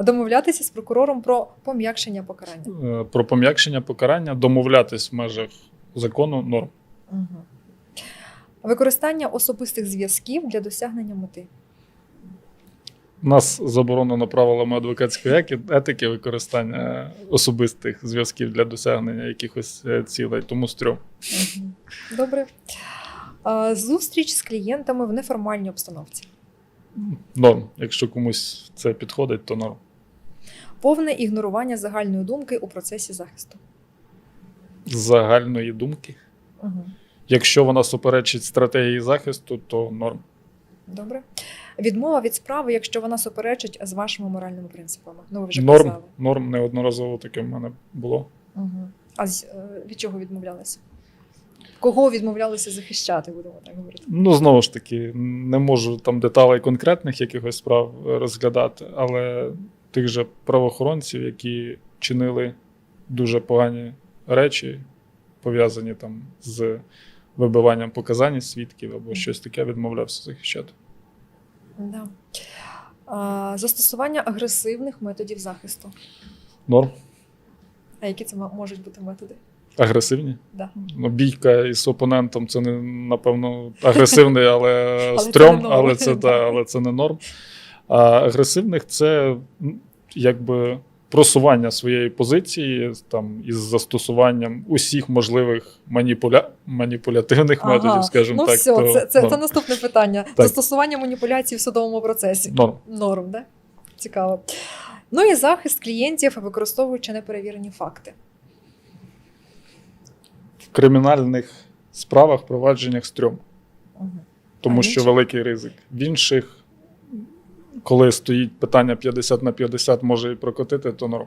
Домовлятися з прокурором про пом'якшення покарання. Е, Про пом'якшення покарання домовлятись в межах закону норм. Угу. Використання особистих зв'язків для досягнення мети. У нас заборонено правилами адвокатської етики використання особистих зв'язків для досягнення якихось е, цілей, тому стрьом. Добре. Зустріч з клієнтами в неформальній обстановці. Норм. Якщо комусь це підходить, то норм. Повне ігнорування загальної думки у процесі захисту. Загальної думки. Угу. Якщо вона суперечить стратегії захисту, то норм. Добре. Відмова від справи, якщо вона суперечить з вашими моральними принципами. Ну, ви вже Норм, казали. норм неодноразово таке в мене було. Угу. А з, е, від чого відмовлялися? Кого відмовлялися захищати, будемо так говорити. Ну, знову ж таки, не можу там деталей конкретних якихось справ е, розглядати, але тих же правоохоронців, які чинили дуже погані речі, пов'язані там з вибиванням показань свідків або щось таке, відмовлявся захищати. Да. А, застосування агресивних методів захисту. Норм. А які це можуть бути методи? Агресивні. Да. Ну, бійка із опонентом це не напевно агресивний, але, стрьом, але це не норм. А агресивних це якби просування своєї позиції там із застосуванням усіх можливих маніпуля... маніпулятивних методів, скажімо ну, так. все, то це, це, норм. це наступне питання. Так. Застосування маніпуляцій в судовому процесі. норм. Норм, да? Цікаво. Ну і захист клієнтів, використовуючи неперевірені факти. В кримінальних справах, провадженнях стрьом. Угу. тому А що інші? великий ризик. В інших, коли стоїть питання 50 на 50, може і прокотити, то норм.